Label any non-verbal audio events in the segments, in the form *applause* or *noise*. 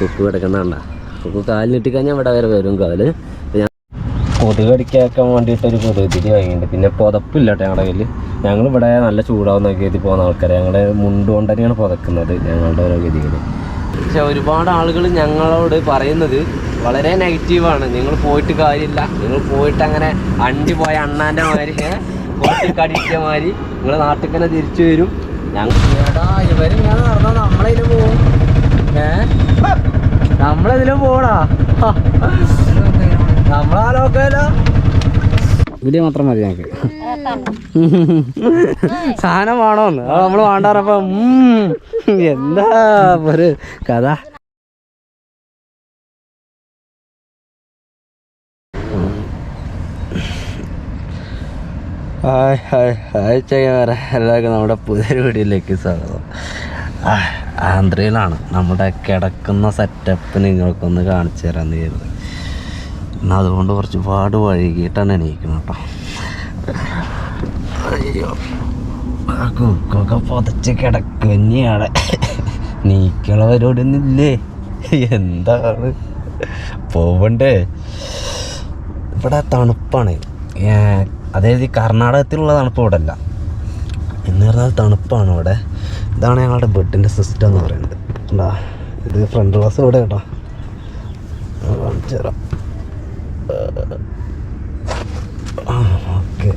Cook കിടക്കുന്നതാണ്ട cook കാലിനിട്ട് കഴിഞ്ഞാൽ ഇവിടെ വരെ വരും കാൽ. ഞാൻ കൊതുക് കടിക്കാൻ വേണ്ടിയിട്ട് ഒരു കൊതുകുതിരി വാങ്ങിയിട്ടുണ്ട്. പിന്നെ പുതപ്പില്ല കേട്ടോ ഞങ്ങളുടെ കയ്യിൽ ഞങ്ങൾ ഇവിടെ നല്ല ചൂടാവുന്ന ഗതി പോകുന്ന ആൾക്കാർ ഞങ്ങളുടെ മുണ്ടുകൊണ്ട് തന്നെയാണ് പുതക്കുന്നത് ഞങ്ങളുടെ ഓരോ ഗതികൾ പക്ഷെ ഒരുപാട് ആളുകൾ ഞങ്ങളോട് പറയുന്നത് വളരെ നെഗറ്റീവാണ് നിങ്ങൾ പോയിട്ട് കാര്യമില്ല. നിങ്ങൾ പോയിട്ട് അങ്ങനെ അണ്ടി പോയ അണ്ണാന്റെ മാതിരി പോയിട്ട് കടിച്ച മാതിരി നിങ്ങൾ നാട്ടിൽ തന്നെ തിരിച്ചു വരും. ഞങ്ങൾ ഇവരിങ്ങനെ നടന്നാൽ നമ്മളതിന് പോവും. ഏ? നമ്മളതിലും പോണാ നമ്മളാലോക്കല്ലോ വീഡിയോ മാത്രം മതി ഞങ്ങൾക്ക് സാധനം വേണോന്ന്. അത് നമ്മൾ വേണ്ടാറപ്പോ എന്താ ഒരു കഥ? ഹായ് ഹായ് ഹായ് ചെയ്യാറ എല്ലാവർക്കും നമ്മുടെ പുതിയൊരു വീഡിയോയിലേക്ക് സ്വാഗതം. ആന്ധ്രയിലാണ്. നമ്മുടെ കിടക്കുന്ന സെറ്റപ്പ് നിങ്ങൾക്കൊന്ന് കാണിച്ചു തരാമെന്ന് കരുത്. എന്നാൽ അതുകൊണ്ട് കുറച്ച് പാട് വഴുകിയിട്ടാണ് എണീക്കണം കേട്ടോ. അയ്യോ. കുക്കൊക്കെ പുതച്ച് കിടക്കുന്നയാളെ നീക്കുള്ള പരിപാടി എന്താണ്? പോവണ്ടേ? ഇവിടെ തണുപ്പാണ്. അതായത് കർണാടകത്തിലുള്ള തണുപ്പ് ഇവിടെ അല്ല എന്ന് പറഞ്ഞാൽ തണുപ്പാണ് ഇവിടെ. ഇതാണ് ഞങ്ങളുടെ ബെഡിന്റെ സിസ്റ്റം എന്ന് പറയുന്നത്. എന്താ ഇത് ഫ്രണ്ട് ക്ലാസ് ഇവിടെ കേട്ടോ. കാണിച്ചു തരാം. ഓക്കെ.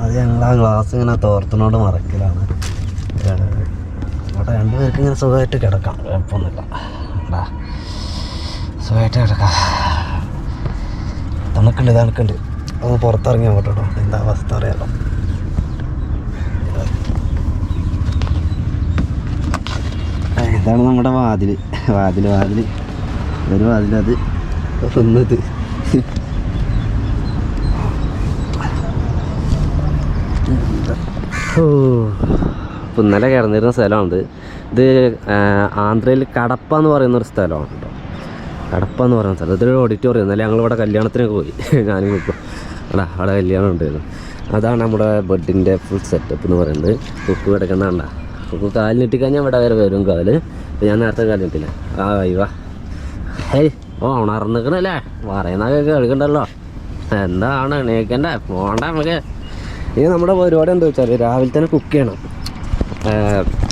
അത് ഞങ്ങൾ ആ ഗ്ലാസ് ഇങ്ങനെ തോർത്തിനോട് മറക്കലാണ്. അവിടെ രണ്ടുപേർക്ക് ഇങ്ങനെ സുഖമായിട്ട് കിടക്കാം. കുഴപ്പമൊന്നുമില്ല. എന്താ സുഖമായിട്ട് കിടക്കാം. തണുക്കുണ്ട് തണുക്കുണ്ട്. അത് പുറത്തിറങ്ങി അങ്ങോട്ടോ എന്താ അവസ്ഥ അറിയാലോ. ഇതാണ് നമ്മുടെ വാതിൽ വാതിൽ വാതിൽ ഒരു വാതിലത് അത് ഒന്നത്. ഓ ഇപ്പം ഇന്നലെ കിടന്നിരുന്ന സ്ഥലമാണിത്. ഇത് ആന്ധ്രയിൽ കടപ്പ എന്ന് പറയുന്ന ഒരു സ്ഥലമാണ് കേട്ടോ. കടപ്പ എന്ന് പറയുന്ന സ്ഥലം. ഇതൊരു ഓഡിറ്റോറിയം ഇന്നലെ ഞങ്ങളിവിടെ കല്യാണത്തിനൊക്കെ പോയി. *laughs* ഞാനും ഇപ്പോൾ അടാ അവിടെ കല്യാണം ഉണ്ടായിരുന്നു. അതാണ് നമ്മുടെ ബെഡിന്റെ ഫുൾ സെറ്റപ്പ് എന്ന് പറയുന്നത്. കുക്ക് കിടക്കുന്നതാണ്ട കുക്ക് കാലിനിട്ട് കഴിഞ്ഞാൽ ഇവിടെ വരെ വരും കാൽ. അപ്പോൾ ഞാൻ നേരത്തെ കാലിൽ നീട്ടില്ല ആ വൈവാ ഹേയ് ഓ ഉണർന്നിക്കണല്ലേ? പറയുന്നൊക്കെ കേൾക്കണ്ടല്ലോ. എന്താണ് എണീക്കണ്ട? പോണ്ട നമുക്ക്. ഇനി നമ്മുടെ പരിപാടി എന്താ വെച്ചാൽ രാവിലെ തന്നെ കുക്ക് ചെയ്യണം.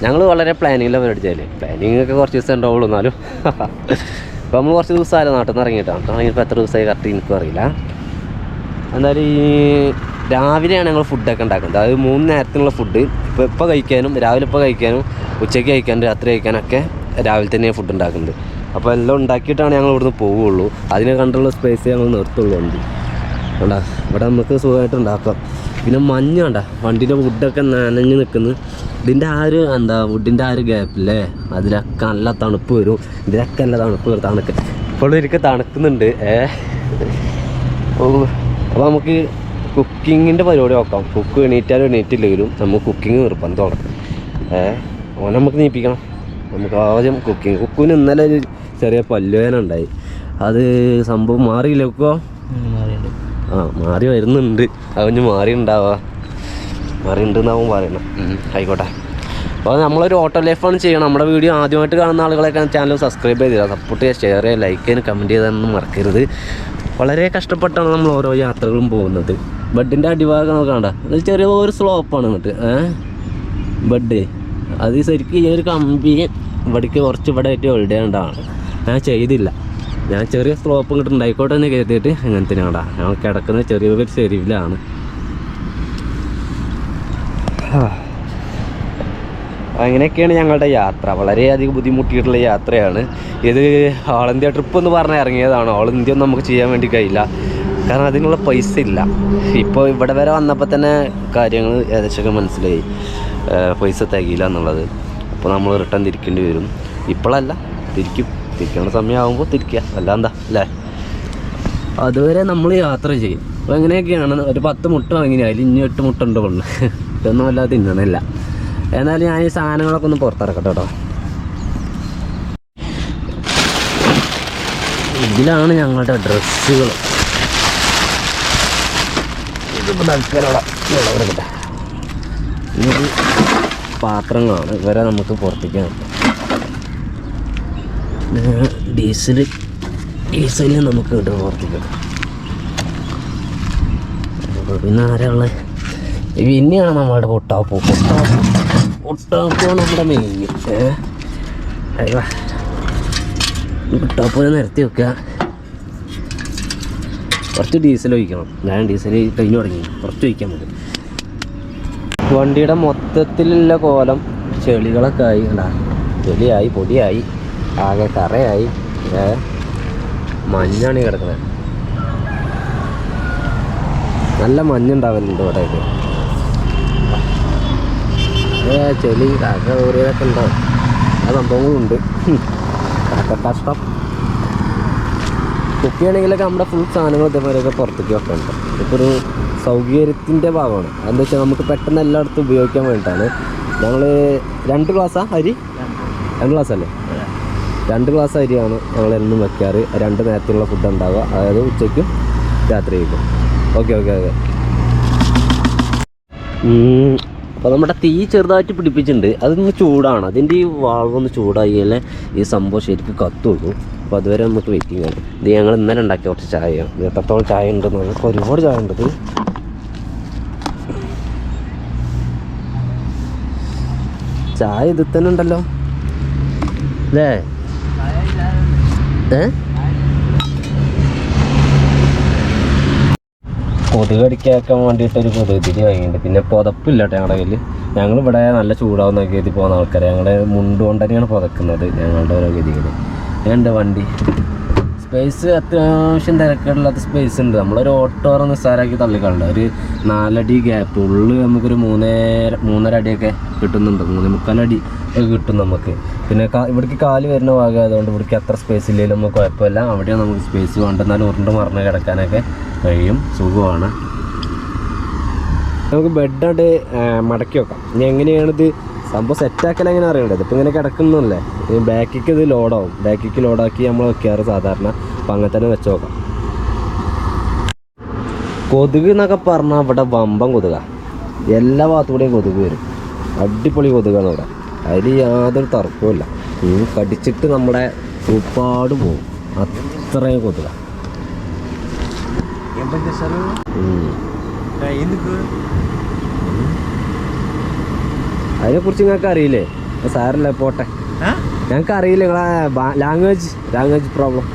ഞങ്ങൾ വളരെ പ്ലാനിങ്ങിലാണ് പരിപാടി ചെയ്യൽ. പ്ലാനിങ് ഒക്കെ കുറച്ച് ദിവസം ഉണ്ടാവുള്ളൂ എന്നാലും. *laughs* അപ്പോൾ നമ്മൾ കുറച്ച് ദിവസമായാലും നാട്ടിൽ നിന്ന് ഇറങ്ങിയിട്ടാണ് ഇപ്പോൾ എത്ര ദിവസമായി കറക്റ്റ് എനിക്കും അറിയില്ല. എന്തായാലും ഈ രാവിലെയാണ് ഞങ്ങൾ ഫുഡൊക്കെ ഉണ്ടാക്കുന്നത്. അതായത് മൂന്ന് നേരത്തിനുള്ള ഫുഡ് ഇപ്പോൾ ഇപ്പോൾ കഴിക്കാനും രാവിലെ ഇപ്പോൾ കഴിക്കാനും ഉച്ചയ്ക്ക് കഴിക്കാനും രാത്രി കഴിക്കാനൊക്കെ രാവിലെ തന്നെയാണ് ഫുഡ് ഉണ്ടാക്കുന്നത്. അപ്പോൾ എല്ലാം ഉണ്ടാക്കിയിട്ടാണ് ഞങ്ങൾ ഇവിടുന്ന് പോവുള്ളൂ. അതിനെ കണ്ടുള്ള സ്പേസ് ഞങ്ങൾ നിർത്തുള്ളൂ വണ്ടി. ഇവിടെ നമുക്ക് സുഖമായിട്ട് ഉണ്ടാക്കാം. പിന്നെ മഞ്ഞ കണ്ട? വണ്ടീന്റെ വുഡൊക്കെ നനഞ്ഞ് നിൽക്കുന്നു. ഇതിന്റെ ആ ഒരു എന്താ വുഡിന്റെ ആ ഒരു ഗ്യാപ്പില്ലേ അതിലൊക്കെ നല്ല തണുപ്പ് വരും. ഇതിലൊക്കെ നല്ല തണുപ്പ് വരും. തണുക്ക്. ഇപ്പോഴും എനിക്ക് തണുക്കുന്നുണ്ട്. ഏ? അപ്പോൾ നമുക്ക് കുക്കിങ്ങിന്റെ പരിപാടി നോക്കാം. കുക്ക് എണീറ്റാലും എണീറ്റില്ലെങ്കിലും നമുക്ക് കുക്കിംഗ് നിർബന്ധമാണ്. ഏഹ് ഓനെ നമുക്ക് നീപ്പിക്കണം. നമുക്ക് ആദ്യം കുക്കിംഗ്. കുക്കുവിന് ഇന്നലെ ഒരു ചെറിയ പല്ലുവേന ഉണ്ടായി. അത് സംഭവം മാറിയില്ല കുക്കോ? ആ മാറി വരുന്നുണ്ട്. അവന് മാറി ഉണ്ടാവുക മാറി ഉണ്ടെന്നാവും പറയണം ആയിക്കോട്ടെ. അപ്പോൾ നമ്മളൊരു ഓട്ടോ ലൈഫാണ് ചെയ്യണം. നമ്മുടെ വീഡിയോ ആദ്യമായിട്ട് കാണുന്ന ആളുകളൊക്കെ ചാനൽ സബ്സ്ക്രൈബ് ചെയ്തില്ല സപ്പോർട്ട് ചെയ്യുക ഷെയർ ചെയ്യുക ലൈക്ക് ചെയ്യാൻ കമന്റ് ചെയ്താനൊന്നും മറക്കരുത്. വളരെ കഷ്ടപ്പെട്ടാണ് നമ്മൾ ഓരോ യാത്രകളും പോകുന്നത്. ബെഡിന്റെ അടിഭാഗം നോക്കണ്ട അത് ചെറിയ ഒരു സ്ലോപ്പാണ് എന്നിട്ട് ഏഹ് ബെഡ്. അത് ശരിക്കും ഈ ഒരു കമ്പി ഇവിടേക്ക് കുറച്ച് ഇവിടെ ആയിട്ട് വെൽഡേണ്ടാണ് ഞാൻ ചെയ്തില്ല. ഞാൻ ചെറിയ സ്ലോപ്പ് ഇങ്ങോട്ട് ഉണ്ടായിക്കോട്ടെ എന്ന് കരുതിയിട്ട് അങ്ങനത്തെ ഞാടാ ഞാൻ കിടക്കുന്ന ചെറിയൊരു ചെരുവിലാണ്. അങ്ങനെയൊക്കെയാണ് ഞങ്ങളുടെ യാത്ര. വളരെയധികം ബുദ്ധിമുട്ടിയിട്ടുള്ള യാത്രയാണ്. ഇത് ഓൾ ഇന്ത്യ ട്രിപ്പ് എന്ന് പറഞ്ഞ് ഇറങ്ങിയതാണ്. ഓൾ ഇന്ത്യ ഒന്നും നമുക്ക് ചെയ്യാൻ വേണ്ടി കഴിയില്ല. കാരണം അതിനുള്ള പൈസ ഇല്ല. ഇപ്പോൾ ഇവിടെ വരെ വന്നപ്പോൾ തന്നെ കാര്യങ്ങൾ ഏകദേശമൊക്കെ മനസ്സിലായി. പൈസ തികയില്ല എന്നുള്ളത്. അപ്പോൾ നമ്മൾ റിട്ടേൺ തിരിക്കേണ്ടി വരും. ഇപ്പോഴല്ല തിരിക്കും. തിരിക്കേണ്ട സമയമാകുമ്പോൾ തിരിക്കുക അല്ല എന്താ അല്ലേ? അതുവരെ നമ്മൾ യാത്ര ചെയ്യും. അപ്പോൾ എങ്ങനെയൊക്കെയാണ്? ഒരു പത്ത് മുട്ട വാങ്ങിയാൽ അതിൽ ഇനി എട്ട് മുട്ട ഉണ്ട് കൊണ്ട് ഇതൊന്നും അല്ലാതെ തിന്നണില്ല. എന്നാലും ഞാൻ ഈ സാധനങ്ങളൊക്കെ ഒന്ന് പുറത്തിറക്കട്ടെ കേട്ടോ. ഇതിലാണ് ഞങ്ങളുടെ ഡ്രസ്സുകൾ തൽക്കാലം അവിടെ ഇവിടെ ഇത്. പാത്രങ്ങളാണ്. ഇവരെ നമുക്ക് പുറത്തേക്ക് നിർത്താം ഡീസൽ ഡീസൽ നമുക്ക് കിട്ടും പുറത്തേക്ക് പിന്നെ ആരാ പിന്നെയാണ് നമ്മളുടെ പൊട്ടാപ്പൂ. പൊട്ടാപ്പൂ പൊട്ടാപ്പൂ നമ്മുടെ മെയിൻ ഏഹ് പൊട്ടാപ്പൂനെ നിരത്തി വെക്കുക. കുറച്ച് ഡീസൽ ഒഴിക്കണം. ഞാൻ ഡീസൽ കഴിഞ്ഞു തുടങ്ങി. കുറച്ച് ഒഴിക്കാൻ മതി വണ്ടിയുടെ മൊത്തത്തിലുള്ള കോലം ചെളികളൊക്കെ ആയി. കണ്ടാ? ചെളിയായി പൊടിയായി. ആകെ കറയായി. മഞ്ഞാണ് കിടക്കുന്നത്. നല്ല മഞ്ഞുണ്ടാവലുണ്ട് ഇവിടെ. ചെളി ഊറിയതൊക്കെ ഉണ്ടാവും ആ സംഭവങ്ങളുണ്ട്. കഷ്ടം കുക്ക് ചെയ്യണമെങ്കിലൊക്കെ നമ്മുടെ ഫുൾ സാധനങ്ങൾ ഇതേപോലെയൊക്കെ പുറത്തേക്ക് വെക്കണം ഇപ്പോൾ ഒരു സൗകര്യത്തിന്റെ ഭാഗമാണ്. എന്താ വെച്ചാൽ നമുക്ക് പെട്ടെന്ന് എല്ലായിടത്തും ഉപയോഗിക്കാൻ വേണ്ടിയിട്ടാണ്. ഞങ്ങൾ രണ്ട് ഗ്ലാസ്സാ അരി? രണ്ട് ഗ്ലാസ് അല്ലേ? രണ്ട് ഗ്ലാസ് അരിയാണ് ഞങ്ങൾ എന്നും വെക്കാറ്. രണ്ട് നേരത്തിലുള്ള ഫുഡ് ഉണ്ടാവുക. അതായത് ഉച്ചയ്ക്കും രാത്രിക്കും. Okay okay okay. അപ്പോൾ നമ്മുടെ തീ ചെറുതായിട്ട് പിടിപ്പിച്ചിട്ടുണ്ട്. അതൊന്ന് ചൂടാണ്. അതിന്റെ ഈ വാൾവൊന്ന് ചൂടായാലേ ഈ സംഭവം ശരിക്കും കത്തുള്ളൂ. അപ്പോൾ അതുവരെ നമുക്ക് വെയിറ്റിംഗ് ആണ് ഇത് ഞങ്ങൾ ഇന്നലെ ഉണ്ടാക്കിയ കുറച്ച് ചായ. ഇത് എത്രത്തോളം ചായ ഉണ്ടെന്ന് നമുക്ക് ഒരുപാട് ചായ ഉണ്ട് ഇത്. ചായ ഇതിൽ തന്നെ ഉണ്ടല്ലോ. അല്ലേ? ഏ? കൊതുക് അടിക്കാൻ വേണ്ടിയിട്ടൊരു കൊതുക് തിരി വാങ്ങിയിട്ടുണ്ട്. പിന്നെ പുതപ്പില്ല കേട്ടോ ഞങ്ങളുടെ കയ്യിൽ ഞങ്ങൾ ഇവിടെ നല്ല ചൂടാവുന്ന ഗതി പോകുന്ന ആൾക്കാരെ. ഞങ്ങളുടെ മുണ്ടുകൊണ്ട് തന്നെയാണ് പുതക്കുന്നത് ഞങ്ങളുടെ ഓരോ ഗതികൾ എന്റെ വണ്ടി. സ്പേസ് അത്യാവശ്യം തിരക്കേടില്ലാത്ത സ്പേസ് ഉണ്ട്. നമ്മളൊരു ഓട്ടോറ നിസ്സാരാക്കി തള്ളിക്കളുണ്ട് ഒരു നാലടി ഗ്യാപ്പ് ഉള്ളിൽ നമുക്കൊരു മൂന്നര മൂന്നര അടിയൊക്കെ കിട്ടുന്നുണ്ട്. മൂന്ന് മുക്കാലടി ഒക്കെ കിട്ടും നമുക്ക്. പിന്നെ ഇവിടേക്ക് കാൽ വരുന്ന ഭാഗം ആയതുകൊണ്ട് ഇവിടേക്ക് അത്ര സ്പേസ് ഇല്ലെങ്കിലും നമുക്ക് കുഴപ്പമില്ല. അവിടെയാണ് നമുക്ക് സ്പേസ് വേണ്ടെന്നാലും ഉരുണ്ട് മറന്ന് കിടക്കാനൊക്കെ കഴിയും. സുഖമാണ്. നമുക്ക് ബെഡ് ബെഡായിട്ട് മടക്കി വെക്കാം. ഇനി എങ്ങനെയാണിത് സംഭവം സെറ്റാക്കൽ എങ്ങനെ അറിയേണ്ടത് ഇപ്പോൾ ഇങ്ങനെ കിടക്കുന്നല്ലേ ഈ ബാക്കിക്ക് ഇത് ലോഡാവും ബാക്കിക്ക് ലോഡാക്കി നമ്മൾ വെക്കാറ് സാധാരണ. അപ്പം അങ്ങനെ തന്നെ വെച്ച് നോക്കാം. കൊതുക് എന്നൊക്കെ പറഞ്ഞാൽ ഇവിടെ വമ്പം കൊതുക. എല്ലാ ഭാഗത്തുകൂടെയും കൊതുക് വരും. അടിപൊളി കൊതുകാണ് ഇവിടെ. അതിൽ യാതൊരു തർക്കവുമില്ല ഈ കടിച്ചിട്ട് നമ്മുടെ ഒരുപാട് പോകും അത്രയും കൊതുക. എന്തൊക്കെ അതിനെക്കുറിച്ച് നിങ്ങൾക്ക് അറിയില്ലേ? അത് പോട്ടെ. ഞങ്ങൾക്ക് അറിയില്ല നിങ്ങളെ ലാംഗ്വേജ് ലാംഗ്വേജ് പ്രോബ്ലം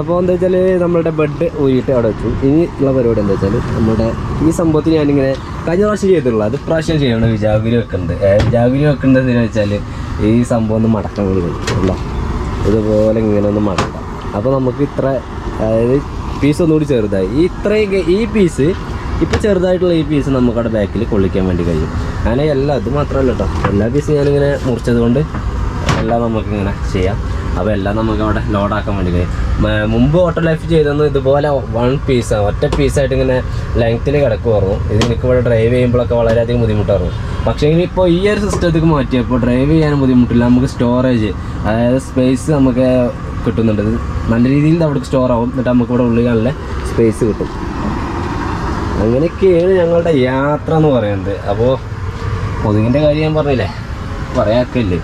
അപ്പോൾ എന്താ വെച്ചാൽ നമ്മളുടെ ബെഡ് ഊരിയിട്ട് അവിടെ വെച്ചു. ഇനി ഉള്ള പരിപാടി എന്താ വെച്ചാൽ നമ്മുടെ ഈ സംഭവത്തിന് ഞാനിങ്ങനെ കഴിഞ്ഞ പ്രാവശ്യം ചെയ്തിട്ടുള്ളൂ. അത് പ്രാവശ്യം ചെയ്യണം. വിജാഗുരി വെക്കുന്നത് വിജാഗിരി വെക്കുന്നത് എന്തിനാ വെച്ചാൽ ഈ സംഭവം ഒന്ന് മടക്കാൻ വേണ്ടി അല്ല? ഇതുപോലെ ഇങ്ങനെ ഒന്ന് മടക്കാം. അപ്പോൾ നമുക്ക് ഇത്ര അതായത് പീസ് ഒന്നുകൂടി ചെറുതായി. ഈ ഇത്രയും ഈ പീസ് ഇപ്പോൾ ചെറുതായിട്ടുള്ള ഈ പീസ് നമുക്കവിടെ ബാക്കിൽ കൊള്ളിക്കാൻ വേണ്ടി കഴിയും. അങ്ങനെ എല്ലാ അത് മാത്രമല്ല കേട്ടോ എല്ലാ പീസും ഞാനിങ്ങനെ മുറിച്ചത് കൊണ്ട് എല്ലാം നമുക്കിങ്ങനെ ചെയ്യാം. അപ്പോൾ എല്ലാം നമുക്ക് അവിടെ ലോഡാക്കാൻ വേണ്ടി കഴിയും. മുമ്പ് ഓട്ടോ ലൈഫ് ചെയ്തെന്ന് ഇതുപോലെ വൺ പീസ് ഒറ്റ പീസായിട്ട് ഇങ്ങനെ ലെങ്ത്തിൽ കിടക്കുമായിരുന്നു ഇത് എനിക്ക് ഇവിടെ ഡ്രൈവ് ചെയ്യുമ്പോഴൊക്കെ വളരെയധികം ബുദ്ധിമുട്ടായിരുന്നു. പക്ഷേ ഇപ്പോൾ ഈ ഒരു സിസ്റ്റത്തേക്ക് മാറ്റിയപ്പോൾ ഡ്രൈവ് ചെയ്യാനും ബുദ്ധിമുട്ടില്ല. നമുക്ക് സ്റ്റോറേജ് അതായത് സ്പേസ് നമുക്ക് കിട്ടുന്നുണ്ട്. നല്ല രീതിയിൽ അവിടെ സ്റ്റോർ ആവും. എന്നിട്ട് നമുക്ക് ഇവിടെ ഉള്ളിൽ നല്ല സ്പേസ് കിട്ടും. അങ്ങനെയൊക്കെയാണ് ഞങ്ങളുടെ യാത്ര എന്ന് പറയുന്നത്. അപ്പോൾ കൊതുകിന്റെ കാര്യം ഞാൻ പറഞ്ഞില്ലേ? പറയാക്കല്ലേ.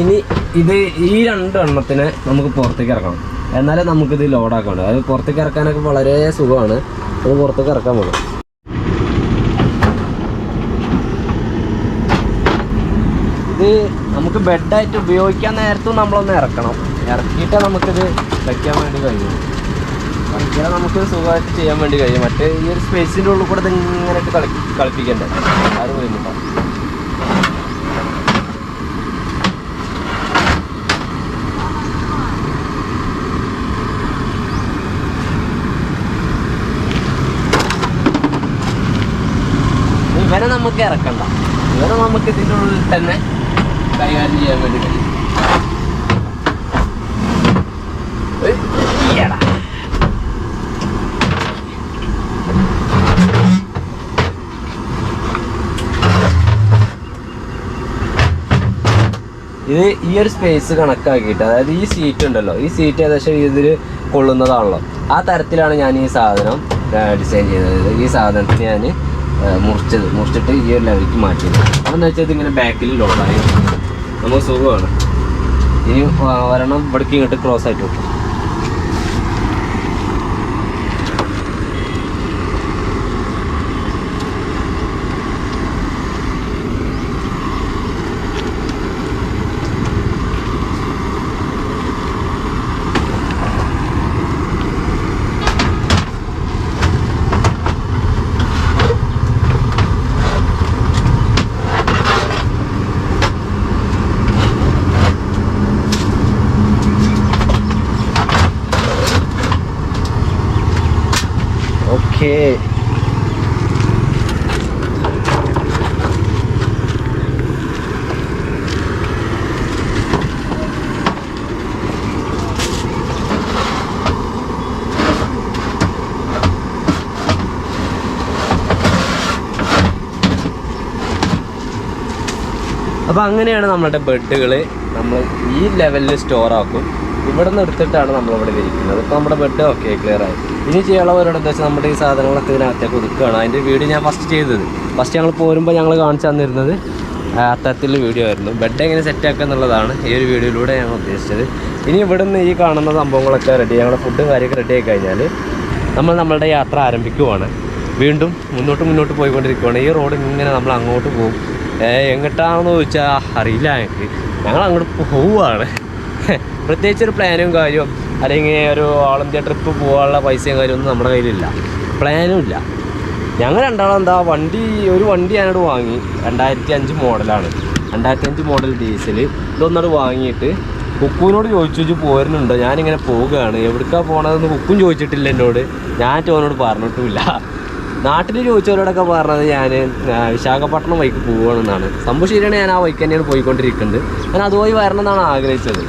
ഇനി ഇത് ഈ രണ്ട് എണ്ണത്തിനെ നമുക്ക് പുറത്തേക്ക് ഇറക്കണം. എന്നാലേ നമുക്കിത് ലോഡാക്കാൻ പറ്റും. അത് പുറത്തേക്ക് ഇറക്കാനൊക്കെ വളരെ സുഖമാണ്. അത് പുറത്തേക്ക് ഇറക്കാൻ പോകും ഇത് നമുക്ക് ബെഡായിട്ട് ഉപയോഗിക്കാൻ നേരത്തും നമ്മളൊന്ന് ഇറക്കണം. ഇറക്കിയിട്ടേ നമുക്കിത് വയ്ക്കാൻ വേണ്ടി കഴിയും. വയ്ക്കാൻ നമുക്ക് സുഖമായിട്ട് ചെയ്യാൻ വേണ്ടി കഴിയും. മറ്റേ ഈ ഒരു സ്പേസിന്റെ ഉള്ളിൽ കൂടെ ഇങ്ങനെ കളി കളിപ്പിക്കണ്ടേ? ആരും വരുന്നുണ്ടോ ഇവരെ നമുക്ക് ഇറക്കണ്ട. ഇവരെ നമുക്ക് ഇതിന്റെ ഉള്ളിൽ തന്നെ കൈകാര്യം ചെയ്യാൻ വേണ്ടി കഴിയും. ഇത് ഈ ഒരു സ്പേസ് കണക്കാക്കിയിട്ട് അതായത് ഈ സീറ്റ് ഉണ്ടല്ലോ ഈ സീറ്റ് ഏകദേശം ഇതിൽ കൊള്ളുന്നതാണല്ലോ. ആ തരത്തിലാണ് ഞാൻ ഈ സാധനം ഡിസൈൻ ചെയ്തത്. ഈ സാധനത്തിന് ഞാൻ മുറിച്ചത്. മുറിച്ചിട്ട് ഈ ഒരു ലെവലിക്ക് മാറ്റിയത്. അതെന്ന് വെച്ചാൽ ഇതിങ്ങനെ ബാക്കിൽ ലോഡായി നമുക്ക് സുഖമാണ്. ഇനി വരണം ഇവിടേക്ക് ഇങ്ങോട്ട് ക്രോസ് ആയിട്ട് വെക്കും ഓക്കേ അപ്പോൾ അങ്ങനെയാണ് നമ്മളുടെ ബെഡുകൾ നമ്മൾ ഈ ലെവലിൽ സ്റ്റോർ ആക്കും. ഇവിടെ നിന്ന് എടുത്തിട്ടാണ് നമ്മളിവിടെ ഇരിക്കുന്നത്. ഇപ്പോൾ നമ്മുടെ ബെഡ് ഓക്കെ ക്ലിയർ ആയി. ഇനി ചെയ്യാനുള്ളവരോട് എന്താ വെച്ചാൽ നമ്മുടെ ഈ സാധനങ്ങളൊക്കെ ഇതിനകത്തേക്ക് ഒതുക്കുകയാണ് അതിന്റെ വീഡിയോ ഞാൻ ഫസ്റ്റ് ചെയ്തത്. ഫസ്റ്റ് ഞങ്ങൾ പോരുമ്പോൾ ഞങ്ങൾ കാണിച്ചു തന്നിരുന്നത് അത്തരത്തിലുള്ള വീഡിയോ ആയിരുന്നു. ബെഡ് എങ്ങനെ സെറ്റ് ആക്കുക എന്നുള്ളതാണ് ഈ ഒരു വീഡിയോയിലൂടെ ഞങ്ങൾ ഉദ്ദേശിച്ചത്. ഇനി ഇവിടെ നിന്ന് ഈ കാണുന്ന സംഭവങ്ങളൊക്കെ റെഡി ഞങ്ങളുടെ ഫുഡും കാര്യമൊക്കെ റെഡി ആയി കഴിഞ്ഞാൽ നമ്മൾ നമ്മളുടെ യാത്ര ആരംഭിക്കുവാണ്. വീണ്ടും മുന്നോട്ട് മുന്നോട്ട് പോയിക്കൊണ്ടിരിക്കുകയാണ് ഈ റോഡ് ഇങ്ങനെ നമ്മൾ അങ്ങോട്ട് പോകും. എങ്ങോട്ടാണെന്ന് ചോദിച്ചാൽ അറിയില്ല എനിക്ക്. ഞങ്ങൾ അങ്ങോട്ട് പോവുകയാണ് പ്രത്യേകിച്ച് ഒരു പ്ലാനും കാര്യവും അല്ലെങ്കിൽ ഒരു ഓൾ ഇന്ത്യ ട്രിപ്പ് പോകാനുള്ള പൈസയും കാര്യമൊന്നും നമ്മുടെ കയ്യിലില്ല. പ്ലാനും ഇല്ല. ഞങ്ങൾ രണ്ടാളും എന്താ വണ്ടി ഒരു വണ്ടി ഞാനോട് വാങ്ങി. രണ്ടായിരത്തി അഞ്ച് മോഡലാണ്. രണ്ടായിരത്തി അഞ്ച് മോഡൽ ഡീസൽ ഇതൊന്നോട് വാങ്ങിയിട്ട് കുക്കുവിനോട് ചോദിച്ചു ചോദിച്ചു പോരുന്നുണ്ടോ? ഞാനിങ്ങനെ പോവുകയാണ് എവിടേക്കാണ് പോകണതെന്ന് കുക്കും ചോദിച്ചിട്ടില്ല എന്നോട്. ഞാൻ ചോനോട് പറഞ്ഞിട്ടുമില്ല. നാട്ടിൽ ചോദിച്ചവരോടൊക്കെ പറഞ്ഞത് ഞാൻ വിശാഖപട്ടണം വൈക്ക് പോവുകയാണെന്നാണ്. സംഭവം ശരിയാണ് ഞാൻ ആ വൈക്ക് തന്നെയാണ് പോയിക്കൊണ്ടിരിക്കുന്നത്. ഞാൻ അതുപോയി വരണം എന്നാണ് ആഗ്രഹിച്ചത്.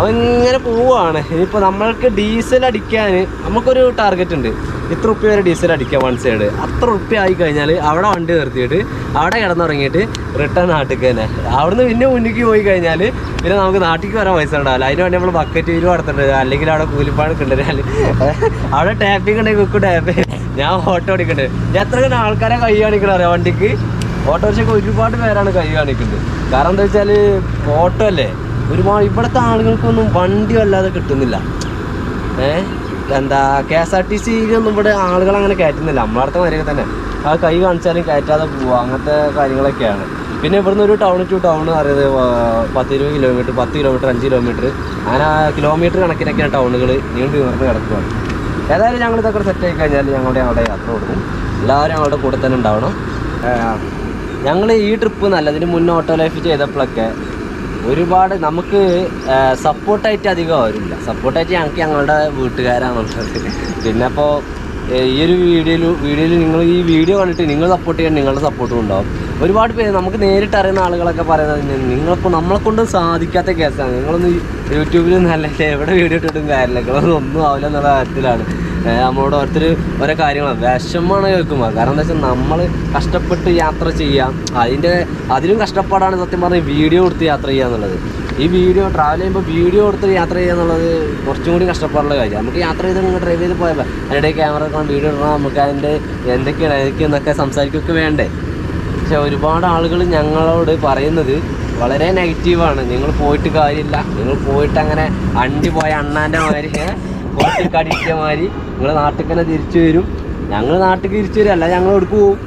അവൻ ഇങ്ങനെ പോവുകയാണ്. ഇനിയിപ്പോൾ നമ്മൾക്ക് ഡീസൽ അടിക്കാൻ നമുക്കൊരു ടാർഗറ്റ് ഉണ്ട്. ഇത്ര റുപ്യ വരെ ഡീസൽ അടിക്കുക വൺ സൈഡ് അത്ര റുപ്യ ആയി കഴിഞ്ഞാൽ അവിടെ വണ്ടി നിർത്തിയിട്ട് അവിടെ കിടന്നുറങ്ങിയിട്ട് റിട്ടേൺ നാട്ടിലേക്ക് തന്നെ. അവിടുന്ന് പിന്നെ മുന്നിലേക്ക് പോയി കഴിഞ്ഞാൽ പിന്നെ നമുക്ക് നാട്ടിലേക്ക് വരാൻ പൈസ ഉണ്ടാവില്ല. അതിന് വേണ്ടി നമ്മൾ ബക്കറ്റ് ഇരുവ് നടത്തേണ്ടത് അല്ലെങ്കിൽ അവിടെ കൂലിപ്പാടൊക്കെ കൊണ്ടുവരാൻ അവിടെ ടാപ്പിംഗ് ഉണ്ടെങ്കിൽ കുക്ക് ടാപ്പ് ഞാൻ ഓട്ടോ ഓടിക്കണ്ടേ എത്ര കണ്ട ആൾക്കാരെ കൈ കാണിക്കണം അറിയാം വണ്ടിക്ക്? ഓട്ടോറിക്ഷയ്ക്ക് ഒരുപാട് പേരാണ് കൈ കാണിക്കുന്നത് കാരണം എന്താ വെച്ചാൽ ഓട്ടോ അല്ലേ? ഒരുപാട് ഇവിടുത്തെ ആളുകൾക്കൊന്നും വണ്ടി വല്ലാതെ കിട്ടുന്നില്ല. ഏ? എന്താ കെ എസ് ആർ ടി സിയിലൊന്നും ഇവിടെ ആളുകൾ അങ്ങനെ കയറ്റുന്നില്ല. നമ്മളടുത്ത മാതിരിയൊക്കെ തന്നെ. ആ കൈ കാണിച്ചാലും കയറ്റാതെ പോവുക. അങ്ങനത്തെ കാര്യങ്ങളൊക്കെയാണ്. പിന്നെ ഇവിടുന്ന് ഒരു ടൗൺ ടു ടൗൺ അറിയത് പത്ത് ഇരുപത് കിലോമീറ്റർ പത്ത് കിലോമീറ്റർ അഞ്ച് കിലോമീറ്റർ അങ്ങനെ കിലോമീറ്റർ കണക്കിനൊക്കെയാണ് ടൗണുകൾ നീണ്ടു നിവർന്ന് കിടക്കുകയാണ് ഏതായാലും ഞങ്ങൾ ഇതൊക്കെ സെറ്റ് ആയി കഴിഞ്ഞാൽ ഞങ്ങളുടെ ഞങ്ങളുടെ യാത്ര കൊടുക്കും എല്ലാവരും ഞങ്ങളുടെ കൂടെ തന്നെ ഉണ്ടാവണം. ഞങ്ങൾ ഈ ട്രിപ്പ് നല്ല നല്ലതിന് മുന്നേ ഓട്ടോ ലൈഫ് ചെയ്തപ്പോഴൊക്കെ ഒരുപാട് നമുക്ക് സപ്പോർട്ടായിട്ട് അധികം അവരില്ല സപ്പോർട്ടായിട്ട് ഞങ്ങൾക്ക് ഞങ്ങളുടെ വീട്ടുകാരാണുള്ളത് പിന്നെ അപ്പോൾ ഈ ഒരു വീഡിയോയിൽ വീഡിയോയിൽ നിങ്ങൾ ഈ വീഡിയോ കണ്ടിട്ട് നിങ്ങൾ സപ്പോർട്ട് ചെയ്യാൻ നിങ്ങളുടെ സപ്പോർട്ടും ഉണ്ടാവും. ഒരുപാട് പേര് നമുക്ക് നേരിട്ട് അറിയുന്ന ആളുകളൊക്കെ പറയുന്നത് നിങ്ങളിപ്പോൾ നമ്മളെ കൊണ്ട് സാധിക്കാത്ത കേസാണ്. നിങ്ങളൊന്ന് യൂട്യൂബിൽ നല്ല എവിടെ വീഡിയോ ഇട്ടിട്ടും കാര്യമില്ല. നിങ്ങളൊന്നും ഒന്നും ആവില്ല എന്നുള്ള കാര്യത്തിലാണ്. നമ്മളോട് ഓരോരുത്തർ ഓരോ കാര്യങ്ങളാണ്. വിഷമമാണ് കേൾക്കുമ്പോൾ കാരണം എന്താ വെച്ചാൽ നമ്മൾ കഷ്ടപ്പെട്ട് യാത്ര ചെയ്യാം അതിന്റെ അതിലും കഷ്ടപ്പാടാണ് സത്യം പറഞ്ഞ് വീഡിയോ കൊടുത്ത് യാത്ര ചെയ്യുക എന്നുള്ളത്. ഈ വീഡിയോ ട്രാവൽ ചെയ്യുമ്പോൾ വീഡിയോ കൊടുത്ത് യാത്ര ചെയ്യുക എന്നുള്ളത് കുറച്ചും കൂടി കഷ്ടപ്പാടുള്ള കാര്യം. നമുക്ക് യാത്ര ചെയ്ത് നിങ്ങൾ ഡ്രൈവ് ചെയ്ത് പോയപ്പോൾ അതിന്റെ ക്യാമറ എടുക്കണം വീഡിയോ ഇടണം. നമുക്ക് അതിന്റെ എന്തൊക്കെയാണ് ഏതൊക്കെയെന്നൊക്കെ സംസാരിക്കുകയൊക്കെ വേണ്ടേ. പക്ഷെ ഒരുപാട് ആളുകൾ ഞങ്ങളോട് പറയുന്നത് വളരെ നെഗറ്റീവാണ് നിങ്ങൾ പോയിട്ട് കാര്യമില്ല. നിങ്ങൾ പോയിട്ട് അങ്ങനെ അണ്ടി പോയ അണ്ണാന്റെ മാതിരി പോയിട്ട് കടിച്ച മാതിരി നിങ്ങൾ നാട്ടിൽ തന്നെ തിരിച്ചു വരും. ഞങ്ങൾ നാട്ടിൽ തിരിച്ചു വരും. അല്ല ഞങ്ങൾ എടുക്കു പോവും?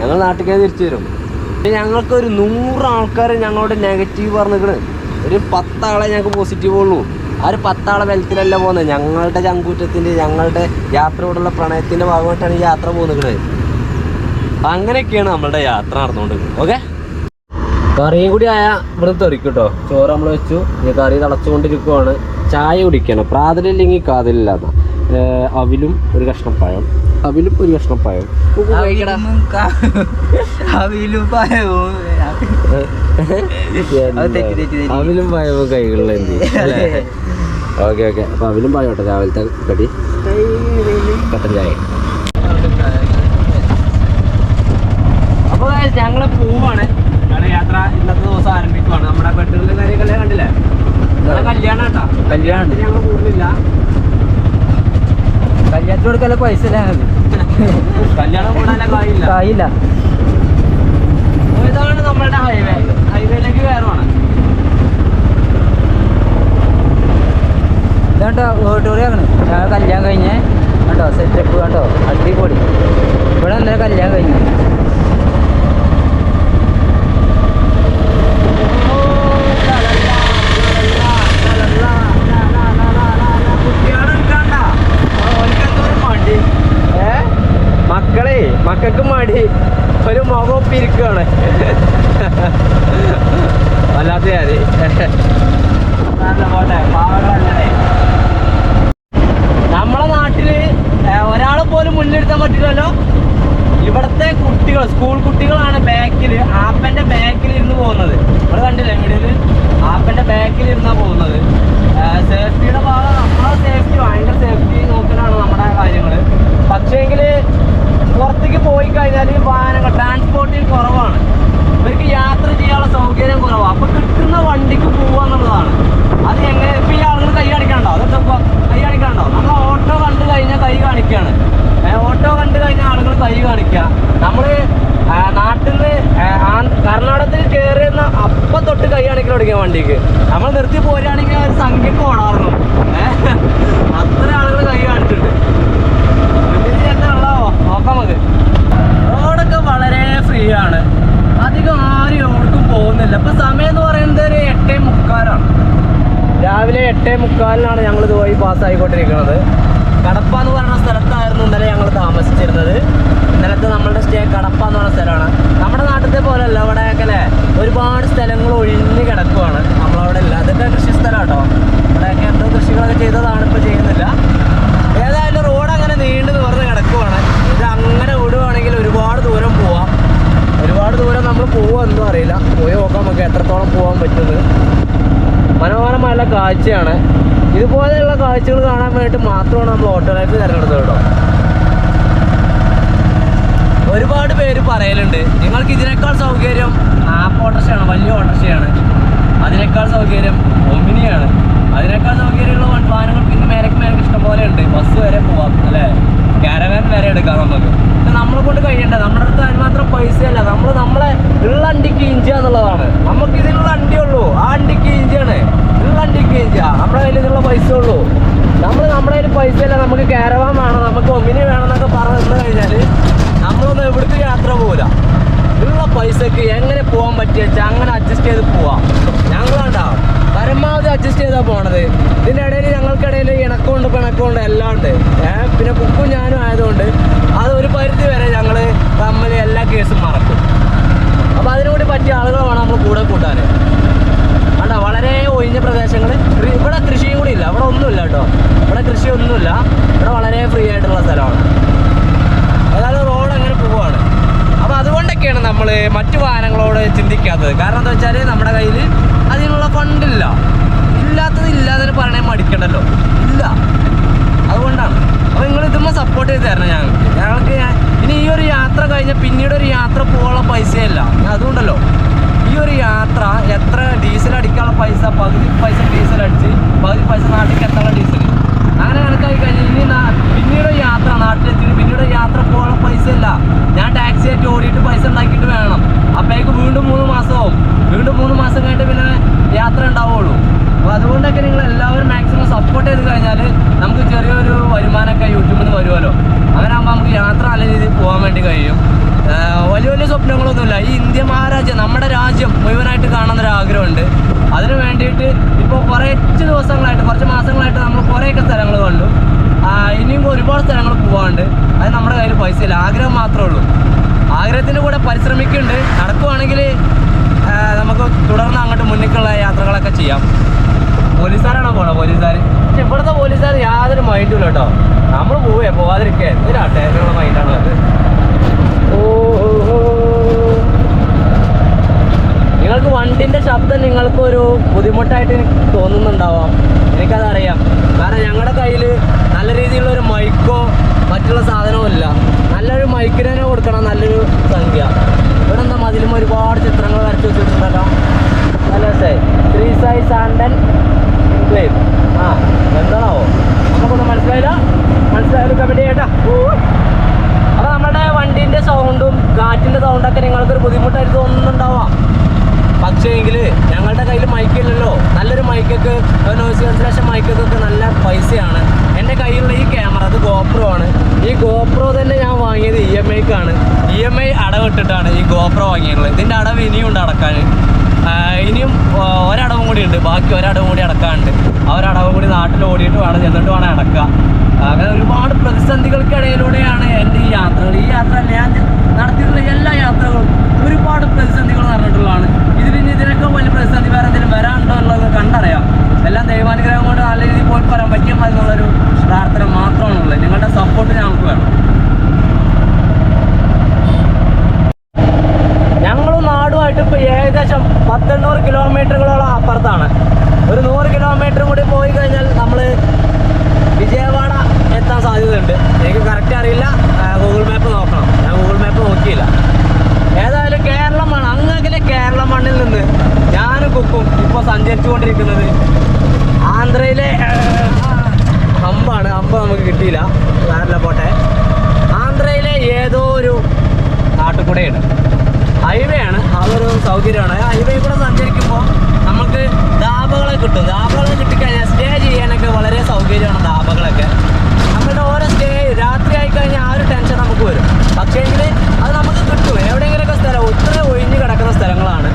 ഞങ്ങൾ നാട്ടിൽ തന്നെ തിരിച്ചു വരും. പിന്നെ ഞങ്ങൾക്ക് ഒരു നൂറ് ആൾക്കാർ ഞങ്ങളോട് നെഗറ്റീവ് പറഞ്ഞിരിക്കണ് ഒരു പത്താളെ ഞങ്ങൾക്ക് പോസിറ്റീവ് ഉള്ളൂ. ആ ഒരു പത്താളെ ബലത്തിലല്ല പോകുന്നത്. ഞങ്ങളുടെ ചങ്കൂറ്റത്തിന്റെ ഞങ്ങളുടെ യാത്രയോടുള്ള പ്രണയത്തിന്റെ ഭാഗമായിട്ടാണ് ഈ യാത്ര പോകുന്നത്. അങ്ങനെയൊക്കെയാണ് നമ്മളുടെ യാത്ര നടന്നുകൊണ്ടിരിക്കുന്നത്. ഓക്കെ കറിയും കൂടി ആയ ഇവിടെ തെറിക്കും കേട്ടോ ചോറ് നമ്മൾ വെച്ചു. ഇനി കറി തിളച്ചുകൊണ്ടിരിക്കുവാണ്. ചായ കുടിക്കണം. പ്രാതലില്ലെങ്കിൽ കാതലില്ലാത്ത അവിലും ഒരു കഷ്ണം പഴം. അവിലും ഒരു കഷ്ണം പഴം. അവിലും പഴവും എന്ത് ഓക്കെ ഓക്കെ. അപ്പൊ അവിലും പഴം കേട്ടോ രാവിലത്തെ കടി? കട്ടൻ ചായ. ഞങ്ങളെ പോവാണ്. യാത്ര ഇന്നത്തെ ദിവസം ആരംഭിക്കുവാണ്. നമ്മുടെ പെട്ടുകളിലെ കാര്യങ്ങളെ കണ്ടില്ലേ? കല്യാണം ഞങ്ങൾ പൈസ കല്യാണം കായില്ല ഇതാണ് നമ്മളുടെ ഹൈവേ ഹൈവേയിലേക്ക് കയറുവാണ്. ഇതാണ്ടോ കല്യാണം കഴിഞ്ഞേ കണ്ടോ സെറ്റപ്പ് കണ്ടോ അടിപൊളി. ഇവിടെ എന്തായാലും കല്യാണം കഴിഞ്ഞു. മക്കളെ മക്കൾക്ക് മടി. ഒരു മുഖം പിരിക്കാണ് അല്ലാത്ത പാവങ്ങളല്ലേ നമ്മളെ നാട്ടിൽ ഒരാളെ പോലും മുന്നിലെടുത്താൻ പറ്റില്ലല്ലോ. ഇവിടത്തെ കുട്ടികൾ സ്കൂൾ കുട്ടികളാണ് ബാക്കിൽ ആപ്പന്റെ ബാക്കിൽ ഇരുന്ന് പോകുന്നത്. ഇവിടെ കണ്ടില്ലേ വീഡിയോയിൽ ആപ്പന്റെ ബാക്കിൽ ഇരുന്നാ പോകുന്നത് സേഫ്റ്റിയുടെ ഭാഗം നമ്മളെ സേഫ്റ്റി ഭയങ്കര സേഫ്റ്റി നോക്കലാണ് നമ്മുടെ കാര്യങ്ങൾ. പക്ഷേങ്കിൽ പുറത്തേക്ക് പോയി കഴിഞ്ഞാൽ വാഹനങ്ങൾ ട്രാൻസ്പോർട്ടിൽ കുറവാണ്. ഇവർക്ക് യാത്ര ചെയ്യാനുള്ള സൗകര്യം കുറവാണ് അപ്പൊ കിട്ടുന്ന വണ്ടിക്ക് പോവാന്നുള്ളതാണ് അത് എങ്ങനെ ഇപ്പൊ ഈ ആളുകൾ കൈ കാണിക്കണ്ടോ അതൊക്കെ കൈ കാണിക്കണ്ടോ നമ്മൾ ഓട്ടോ കണ്ടു കഴിഞ്ഞാൽ കൈ കാണിക്കുകയാണ് ഓട്ടോ കണ്ടു കഴിഞ്ഞാൽ ആളുകൾ കൈ കാണിക്കുക നമ്മൾ ആ, നാട്ടിൽ നിന്ന് കർണാടകത്തിൽ കയറിയെന്ന അപ്പം തൊട്ട് കൈ കാണിക്കൽ തുടങ്ങിയ വണ്ടിക്ക്. നമ്മൾ നിർത്തി പോരുകയാണെങ്കിൽ ഒരു സംഖ്യക്ക് ഏഹ് അത്ര ആളുകൾ കൈ കാണിച്ചിട്ടുണ്ട് മുന്നിൽ എന്താ ഉള്ളാവോ നോക്കാം നമുക്ക്. റോഡൊക്കെ വളരെ ഫ്രീ ആണ്. അധികം ആരും എവിടേക്കും പോകുന്നില്ല. ഇപ്പൊ സമയം എന്ന് പറയുന്നത് ഒരു എട്ടേ മുക്കാലാണ്. രാവിലെ എട്ടേ മുക്കാലിനാണ് ഞങ്ങൾ ഇത് പോയി പാസ്സായിക്കൊണ്ടിരിക്കുന്നത് കടപ്പ എന്ന് പറയുന്ന സ്ഥലത്തായിരുന്നു ഇന്നലെ ഞങ്ങൾ താമസിച്ചിരുന്നത്. ഇന്നലത്തെ നമ്മളുടെ സ്റ്റേ കടപ്പ എന്ന് പറയുന്ന സ്ഥലമാണ്. നമ്മുടെ നാട്ടിലത്തെ പോലെയല്ല ഇവിടെയൊക്കെ അല്ലേ ഒരുപാട് സ്ഥലങ്ങൾ ഒഴിഞ്ഞ് കിടക്കുവാണ്. നമ്മളവിടെ ഇല്ല അതൊക്കെ കൃഷി സ്ഥലം കേട്ടോ ഇവിടെയൊക്കെ എന്തോ കൃഷികളൊക്കെ ചെയ്തതാണ് ഇപ്പോൾ ചെയ്യുന്നില്ല. ഏതായാലും റോഡ് അങ്ങനെ നീണ്ടു നിവർന്ന് കിടക്കുവാണ് ഇത് അങ്ങനെ വിടുവാണെങ്കിൽ ഒരുപാട് ദൂരം പോവാം ഒരുപാട് ദൂരം നമ്മൾ പോവാ എന്തോ അറിയില്ല. പോയി നോക്കാം നമുക്ക് എത്രത്തോളം പോകാൻ പറ്റുന്നത് മനോഹരമായുള്ള കാഴ്ചയാണ്. ഇതുപോലെയുള്ള കാഴ്ചകൾ കാണാൻ വേണ്ടിയിട്ട് മാത്രമാണ് നമ്മൾ ഓട്ടോ ലൈഫ് തിരഞ്ഞെടുത്തത് കേട്ടോ. ഒരുപാട് പേര് പറയലുണ്ട്. നിങ്ങൾക്ക് ഇതിനേക്കാൾ സൗകര്യം ആപ്പ് ഓട്ടോറിക്ഷയാണ് വലിയ ഓട്ടോറിക്ഷയാണ്. അതിനേക്കാൾ സൗകര്യം ഒമിനിയാണ്. അതിനേക്കാൾ സൗകര്യമുള്ള വാഹനങ്ങൾ പിന്നെ മേലേക്ക് മേലേക്ക് ഇഷ്ടം പോലെ ഉണ്ട്. ബസ് വരെ പോവാം അല്ലേ? കാരവാൻ വരെ എടുക്കാം നമുക്ക്. പക്ഷെ നമ്മളെ കൊണ്ട് കഴിയണ്ട. നമ്മുടെ അടുത്ത് അതിന് മാത്രം പൈസയല്ല. നമ്മൾ നമ്മളെ ഉള്ള അണ്ടിക്ക് ഇഞ്ച എന്നുള്ളതാണ്. നമുക്ക് ഇതിലുള്ള അണ്ടി ഉള്ളൂ. ആ അണ്ടിക്ക് ഇഞ്ചാണ് ഉള്ള അണ്ടിക്ക് ഇഞ്ച നമ്മുടെ കയ്യിൽ ഇതിനുള്ള പൈസ ഉള്ളൂ. നമ്മൾ നമ്മുടെ കയ്യിൽ പൈസ ഇല്ല നമുക്ക് കാരവാൻ വേണം. നമുക്ക് ഒമിനി വേണം എന്നൊക്കെ പറഞ്ഞു കഴിഞ്ഞാൽ നമ്മളൊന്നും എവിടുത്തെ യാത്ര പോകില്ല ഉള്ള പൈസക്ക് എങ്ങനെ പോകാൻ പറ്റിയ അങ്ങനെ അഡ്ജസ്റ്റ് ചെയ്ത് പോവാം. ഞങ്ങളാണ്ടാ പരമാവധി അഡ്ജസ്റ്റ് ചെയ്താ പോണത്. ഇതിന്റെ ഇടയിൽ ഇണക്കമുണ്ട് പിണക്കമുണ്ട് എല്ലാം ഉണ്ട്. ഏഹ് പിന്നെ കുക്കും ഞാനും ആയതുകൊണ്ട് അത് ഒരു പരിധി വരെ ഞങ്ങൾ തമ്മിൽ എല്ലാ കേസും മറക്കും. അപ്പോൾ അതിനുകൂടി പറ്റിയ ആളുകൾ വേണം നമ്മൾ കൂടെ കൂട്ടാൻ അല്ല വളരെ ഒഴിഞ്ഞ പ്രദേശങ്ങൾ ഇവിടെ കൃഷിയും കൂടി ഇല്ല. ഇവിടെ ഒന്നുമില്ല കേട്ടോ. ഇവിടെ കൃഷിയൊന്നുമില്ല ഇവിടെ വളരെ ഫ്രീ ആയിട്ടുള്ള സ്ഥലമാണ്. അതായത് റോഡ് അങ്ങനെ പോവുകയാണ്. അപ്പോൾ അതുകൊണ്ടൊക്കെയാണ് നമ്മൾ മറ്റു വാഹനങ്ങളോട് ചിന്തിക്കാത്തത്. കാരണം എന്താ വെച്ചാൽ നമ്മുടെ കയ്യിൽ അതിനുള്ള ഫണ്ടില്ല. ഇല്ലാത്തത് ഇല്ലാതെ പറയണേ മടിക്കണ്ടല്ലോ. ഇല്ല. അതുകൊണ്ടാണ്. അപ്പോൾ നിങ്ങൾ ഇതുമ്പോൾ സപ്പോർട്ട് ചെയ്ത് തരണം ഞങ്ങൾക്ക് ഞങ്ങൾക്ക് ഇനി ഈ ഒരു യാത്ര കഴിഞ്ഞ പിന്നീട് ഒരു യാത്ര പോകാനുള്ള പൈസയല്ല. അതുകൊണ്ടല്ലോ. ഈ ഒരു യാത്ര എത്ര ഡീസൽ അടിക്കാനുള്ള പൈസ പകുതി പൈസ ഡീസൽ അടിച്ച് പകുതി പൈസ നാട്ടിലേക്ക് എത്താനുള്ള ഡീസൽ അങ്ങനെ കണക്കായി കഴിഞ്ഞാൽ ഇനി പിന്നീട് യാത്ര നാട്ടിലെത്തി പിന്നീട് യാത്ര പോകാനുള്ള പൈസ ഇല്ല ഞാൻ ടാക്സി ആയിട്ട് ഓടിയിട്ട് പൈസ ഉണ്ടാക്കിയിട്ട് വേണം. അപ്പോഴേക്ക് വീണ്ടും മൂന്ന് മാസമാവും വീണ്ടും മൂന്ന് മാസം കഴിഞ്ഞിട്ട് പിന്നെ യാത്ര ഉണ്ടാവുള്ളൂ അപ്പോൾ അതുകൊണ്ടൊക്കെ നിങ്ങൾ എല്ലാവരും മാക്സിമം സപ്പോർട്ട് ചെയ്ത് കഴിഞ്ഞാൽ നമുക്ക് ചെറിയൊരു വരുമാനമൊക്കെ യൂട്യൂബിൽ നിന്ന് വരുമല്ലോ. അങ്ങനെ ആകുമ്പോൾ നമുക്ക് യാത്ര നല്ല രീതിയിൽ പോകാൻ വേണ്ടി കഴിയും. വലിയ വലിയ സ്വപ്നങ്ങളൊന്നുമില്ല. ഈ ഇന്ത്യ മഹാരാജ്യം നമ്മുടെ രാജ്യം മുഴുവനായിട്ട് കാണുന്നൊരു ആഗ്രഹമുണ്ട്. അതിന് വേണ്ടിയിട്ട് ഇപ്പോൾ കുറച്ച് ദിവസങ്ങളായിട്ട് കുറച്ച് മാസങ്ങളായിട്ട് നമ്മൾ കുറേയൊക്കെ സ്ഥലങ്ങൾ കണ്ടു. ഇനിയും ഒരുപാട് സ്ഥലങ്ങൾ പോകാണ്ട് അത് നമ്മുടെ കയ്യിൽ പൈസ ഇല്ല ആഗ്രഹം മാത്രമേ ഉള്ളൂ. ആഗ്രഹത്തിന്റെ കൂടെ പരിശ്രമിക്കുന്നുണ്ട്. നടക്കുവാണെങ്കിൽ നമുക്ക് തുടർന്ന് അങ്ങോട്ട് മുന്നിലേക്കുള്ള യാത്രകളൊക്കെ ചെയ്യാം. പോലീസുകാരാണോ പോണോ പോലീസുകാർ പക്ഷെ ഇവിടുത്തെ പോലീസുകാർ യാതൊരു മൈൻഡും ഇല്ല കേട്ടോ. നമ്മൾ പോവേ പോവാതിരിക്കേ. എന്തിനാട്ടെ മൈൻഡാണ് ഓ ഓ. നിങ്ങൾക്ക് വണ്ടിന്റെ ശബ്ദം നിങ്ങൾക്ക് ഒരു ബുദ്ധിമുട്ടായിട്ട് തോന്നുന്നുണ്ടാവാം. എനിക്കതറിയാം. കാരണം ഞങ്ങളുടെ കയ്യിൽ നല്ല രീതിയിലുള്ള ഒരു മൈക്കോ മറ്റുള്ള സാധനവും ഇല്ല. നല്ലൊരു മൈക്കിന് തന്നെ കൊടുക്കണം നല്ലൊരു സംഖ്യ ഇവിടെ എന്താ മതിലും ഒരുപാട് ചിത്രങ്ങൾ വരച്ച് വെച്ചിട്ടുണ്ടല്ലോ നല്ല രസമായി ത്രീ സൈസ് ആൻഡ് ഇംഗ്ലീഷ് ആ എന്താണോ നമുക്കൊന്നും മനസ്സിലായില്ല മനസ്സിലായാലും കമന്റ് ചെയ്യട്ടാ അപ്പോൾ നമ്മുടെ വണ്ടീന്റെ സൗണ്ടും കാറ്റിന്റെ സൗണ്ടൊക്കെ നിങ്ങൾക്കൊരു ബുദ്ധിമുട്ടായിട്ട് തോന്നുന്നുണ്ടാവാം പക്ഷേങ്കിൽ ഞങ്ങളുടെ കയ്യിൽ മൈക്കില്ലല്ലോ നല്ലൊരു മൈക്കൊക്കെ നോയിസ് ക്യാൻസലേഷൻ മൈക്കൊക്കെ നല്ല പൈസ ഈ ഗോപ്രോ തന്നെ ഞാൻ വാങ്ങിയത് ഇ എം ഐക്കാണ് ഇ എം ഐ അടവിട്ടിട്ടാണ് ഈ ഗോപ്രോ വാങ്ങിയിട്ടുള്ളത്. ഇതിന്റെ അടവ് ഇനിയും ഉണ്ട് അടക്കാൻ. ഇനിയും ഒരടവും കൂടി ഉണ്ട്. ബാക്കി ഒരടവും കൂടി അടക്കാനുണ്ട്. ആ ഒരടവും കൂടി നാട്ടിൽ ഓടിയിട്ട് വേണം ചെന്നിട്ട് വേണം അടക്കുക. അങ്ങനെ ഒരുപാട് പ്രതിസന്ധികൾക്കിടയിലൂടെയാണ് എന്റെ ഈ യാത്രകൾ. ഈ യാത്ര ഞാൻ നടത്തിയിട്ടുള്ള എല്ലാ യാത്രകളും ഒരുപാട് പ്രതിസന്ധികൾ നടന്നിട്ടുള്ളതാണ്. ഇതിൽ ഇനി ഇതിനൊക്കെ വലിയ പ്രതിസന്ധി വേറെ എന്തെങ്കിലും വരാനുണ്ടോ എന്നുള്ളത് കണ്ടറിയാം. എല്ലാം ദൈവാനുഗ്രഹം കൊണ്ട് നല്ല രീതിയിൽ പോയി പറയാൻ പറ്റിയ മതി എന്നുള്ളൊരു പ്രാർത്ഥന മാത്രമാണുള്ളത് നിങ്ങളുടെ സപ്പോർട്ട് ഞങ്ങൾക്ക് വേണം ഞങ്ങൾ നാടുമായിട്ട് ഇപ്പോൾ ഏകദേശം പത്തെണ്ണൂറ് കിലോമീറ്ററുകളോളം അപ്പുറത്താണ് ഒരു നൂറ് കിലോമീറ്റർ കൂടി പോയി കഴിഞ്ഞാൽ നമ്മൾ വിജയവാഡ എത്താൻ സാധ്യതയുണ്ട് എനിക്ക് കറക്റ്റ് അറിയില്ല ഗൂഗിൾ മാപ്പ് നോക്കണം ഞാൻ ഗൂഗിൾ മാപ്പ് നോക്കിയില്ല ഏതായാലും കേരളം മണ്ണ് അങ്ങകലെ കേരള മണ്ണിൽ നിന്ന് ഞാനും കുക്കും ഇപ്പോൾ സഞ്ചരിച്ചുകൊണ്ടിരിക്കുന്നത് ആന്ധ്രയിലെ ഏഹ്, ഹമ്പാണ് ഹമ്പ് നമുക്ക് കിട്ടിയില്ല വേറെ പോട്ടെ ആന്ധ്രയിലെ ഏതോ ഒരു നാട്ടുകൂടെയാണ് ഹൈവേ ആണ് അതൊരു സൗകര്യമാണ് ഹൈവേ കൂടെ സഞ്ചരിക്കുമ്പോൾ നമുക്ക് ധാബകളെ കിട്ടും ധാബകളെ കിട്ടിക്കഴിഞ്ഞാൽ സ്റ്റേ ചെയ്യാനൊക്കെ വളരെ സൗകര്യമാണ് ധാബകളൊക്കെ നമ്മുടെ ഓരോ സ്റ്റേ രാത്രി ആയി കഴിഞ്ഞാൽ ആ ഒരു ടെൻഷൻ നമുക്ക് വരും പക്ഷേങ്കിൽ അത് നമുക്ക് കിട്ടും എവിടെയെങ്കിലുമൊക്കെ സ്ഥലം ഒത്തിരി ഒഴിഞ്ഞ് കിടക്കുന്ന സ്ഥലങ്ങളാണ്